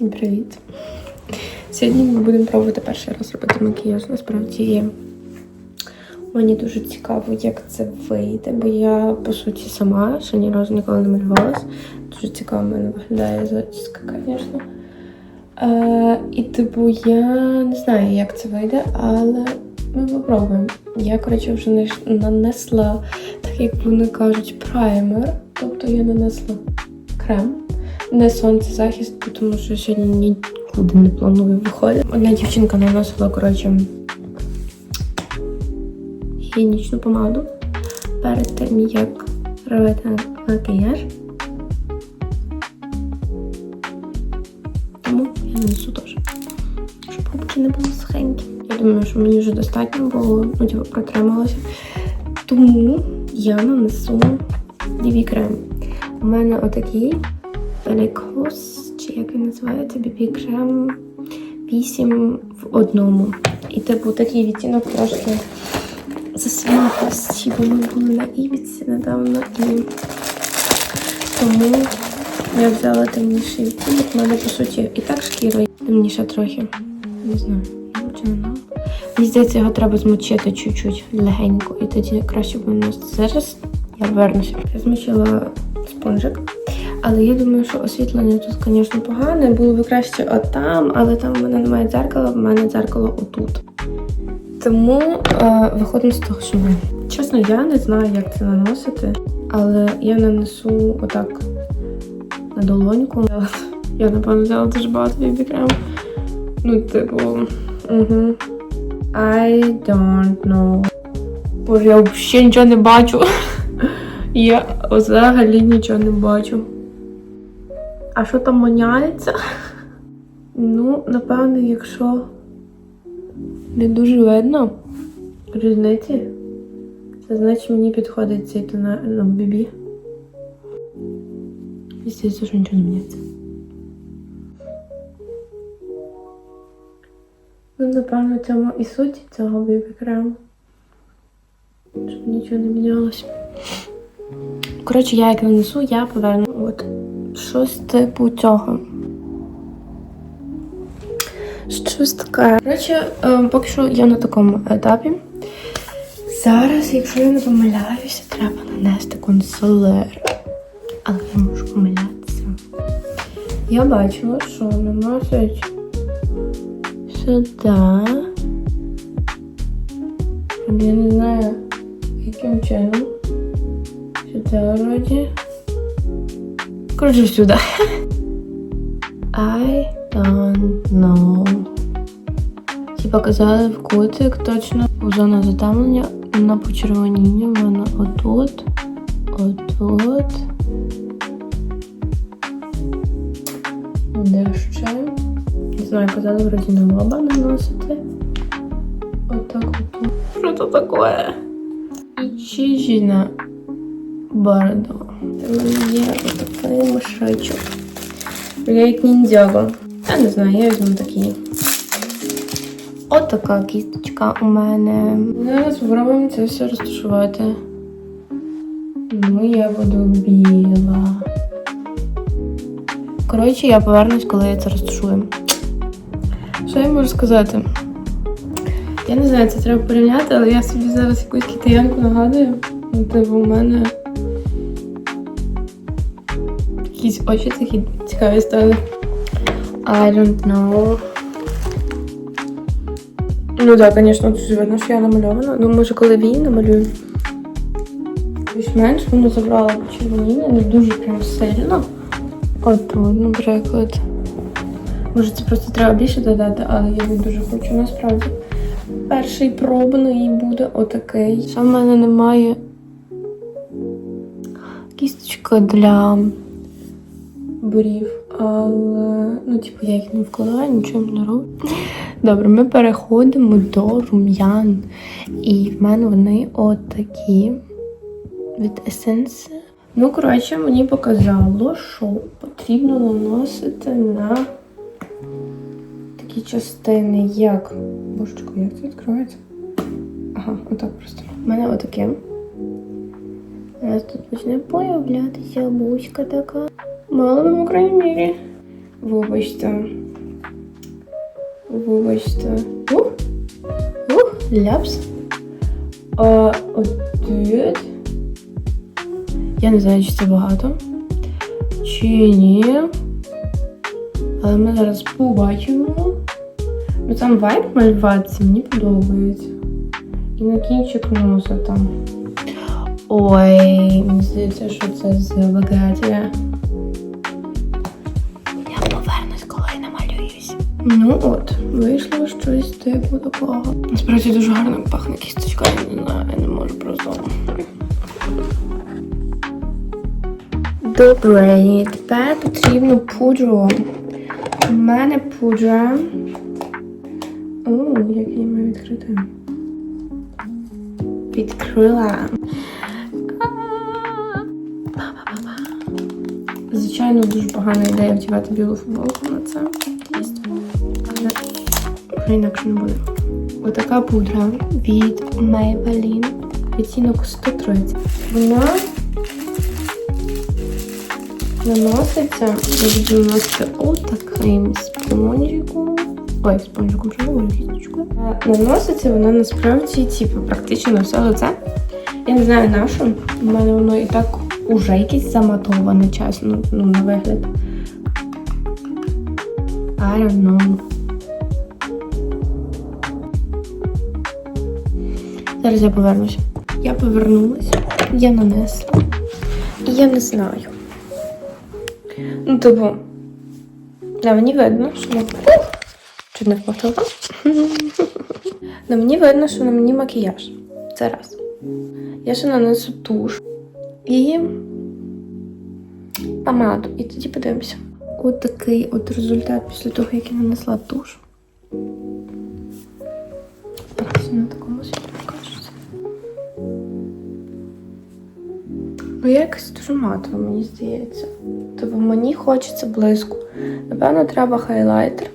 Всім привіт! Сьогодні ми будемо пробувати перший раз робити макіяж. Насправді мені дуже цікаво, як це вийде, бо я по суті сама ще ні разу ніколи не малювалась. Дуже цікаво мене виглядає зачіска, звісно. Е, і типу, я не знаю, як це вийде, але ми попробуємо. Я, коротше, вже нанесла, так як вони кажуть, праймер. Тобто я нанесла крем. Не сонцезахист, тому що сьогодні нікуди не планую виходити. Одна дівчинка наносила, коротше, гігієнічну помаду перед тим, як робити макіяж. Тому я нанесу теж. Щоб губки не були сухенькі. Я думаю, що мені вже достатньо було, ну, типу, протрималося. Тому я нанесу BB крем. У мене отакий Белікос, чи як він називається, BB крем 8 в одному. І типу такий відтінок трошки засмагості, бо ми були на Ібіці недавно і тому я взяла темніший відтінок. У мене по суті і так шкіра темніша трохи. Не знаю, знаю. Мені здається, його треба змочити чуть-чуть легенько, і тоді краще буде наносити. Зараз я вернуся. Я змочила спонжик. Але я думаю, що освітлення тут, звісно, погане. Було б краще отам, але там в мене немає дзеркала, в мене дзеркало отут. Тому е, виходимо з того, що ми. Чесно, я не знаю, як це наносити, але я нанесу отак на долоньку. Я, напевно, взяла дуже багато бібі крему. Ну, типу, угу. I don't know. Боже, я взагалі нічого не бачу. Я взагалі нічого не бачу. А що там маняється? Ну, напевно, якщо не дуже видно різниці, це значить мені підходить цей тонер ну, бібі. І здається, що нічого не міняється. Ну, напевно, в цьому і суть цього бібі крему. Щоб нічого не мінялося. Коротше, я як нанесу, я поверну щось типу цього. Щось таке. Коротше, е, поки що я на такому етапі. Зараз, якщо я не помиляюся, треба нанести консилер. Але я можу помилятися. Я бачила, що наносять сюди. Я не знаю, яким чином. Сюда вроде. Короче, сюда. I don't know. Типа казали в кутик точно зона затемнення на почервоніння в мене отут, отут. Де ще? Не знаю, казали вроді на лоба наносити. Отак отут. Що це таке? І чижина бороду. Там є отакий мішечок. Я як. Я не знаю, я візьму такий. Отака кісточка у мене. Зараз спробуємо це все розташувати. Ну, я буду біла. Коротше, я повернусь, коли я це розташую. Що я можу сказати? Я не знаю, це треба порівняти, але я собі зараз якусь китаянку нагадую. Ну, Типу, у мене якісь очі такі цікаві стали. I don't know. Ну так, да, звісно, дуже видно, що я намальована. Ну, може, коли вії намалюю. Більш-менш воно забрало почервоніння, не дуже прям сильно. От наприклад. Може, це просто треба більше додати, але я не дуже хочу насправді. Перший пробний буде отакий. Ще в мене немає кісточка для брів, але ну, типу, я їх не вкладаю, нічого не роблю. Добре, ми переходимо до рум'ян. І в мене вони отакі від Essence. Ну, коротше, мені показало, що потрібно наносити на такі частини, як. Божечко, як це відкривається? Ага, отак просто. У мене отаке. Зараз тут почне появлятися бучка така. Мало в крайній мірі. Вибачте. Вибачте. Ух! Ух! Ляпс. А, один. Я не знаю, чи це багато. Чи ні. Але ми зараз побачимо. Ну там вайп малюватися, мені подобається. І на кінчик носа там. Ой, мені здається, що це з багаття. Ну от, вийшло щось типу такого. Насправді дуже гарно пахне кісточка, я не знаю, я не можу просто. Добре, тепер потрібно пудру. У мене пудра. О, її маю відкрити. Відкрила. Звичайно, дуже погана ідея вдівати білу футболку вже інакше не буде. Отака пудра від Maybelline. Відтінок 130. Вона наноситься, я буду наносити отаким спонжиком. Ой, спонжиком, що говорю. Наноситься вона насправді, типу, практично на все лице. Я не знаю на що. У мене воно і так уже якесь заматоване, чесно, ну, на вигляд. I don't know. Зараз я повернуся. Я повернулася, я нанесла. І я не знаю. Ну, типу, на мені видно, що. Ух! Чуть не впахнула. На мені видно, що на мені макіяж. Це раз. Я ще нанесу туш і помаду. І тоді подивимося. От такий от результат після того, як я нанесла туш. Просто Ну, якось дуже матово, мені здається. Тобто мені хочеться блиску. Напевно, треба хайлайтер.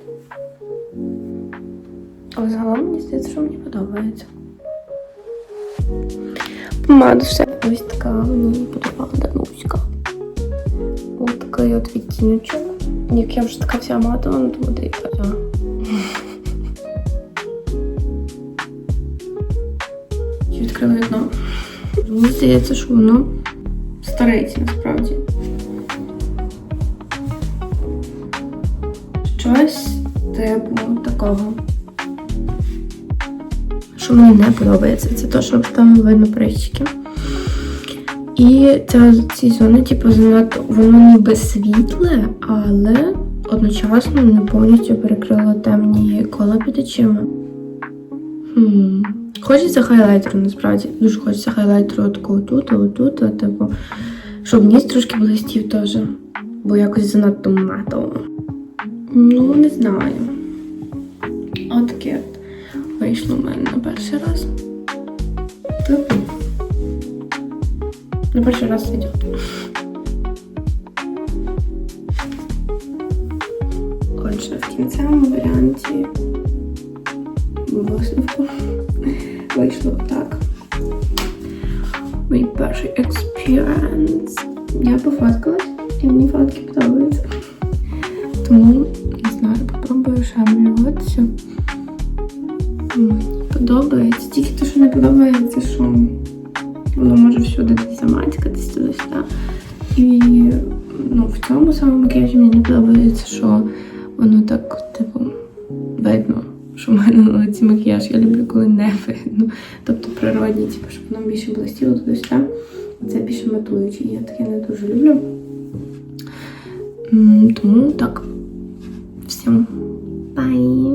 Але загалом мені здається, що мені подобається. Помада все. Ось така мені подобала дануська. Ось такий от відтіночок. Як я вже така вся матова, ну і. Чи Відкрила вікно. Мені здається, що воно старається насправді. Щось типу такого. Що мені не подобається, це те, що там видно прищики. І ця, ці зони, типу, занадто воно ніби світле, але одночасно не повністю перекрило темні кола під очима. Хм. Хочеться хайлайтеру, насправді. Дуже хочеться хайлайтеру такого тут, отут, а, типу, щоб ніс трошки блистів теж. Бо якось занадто матово. Ну, не знаю. Отаке от вийшло в мене на перший раз. Типу. На перший раз сидю. Отже, в кінцевому варіанті експіріенс. Я пофоткалась, і мені фотки подобаються. Тому, не знаю, попробую ще малюватися. Мені подобається. Тільки те, що не подобається, що воно може всюди десь замацькатись туди-сюди. І ну, в цьому самому макіяжі мені не подобається, що воно так, типу, видно, що в мене на лиці макіяж. Я люблю, коли не видно. Тобто природні, типу, щоб воно більше блистіло туди-сюди. Це більше матуюче, я таке не дуже люблю. Тому так. Всім бай!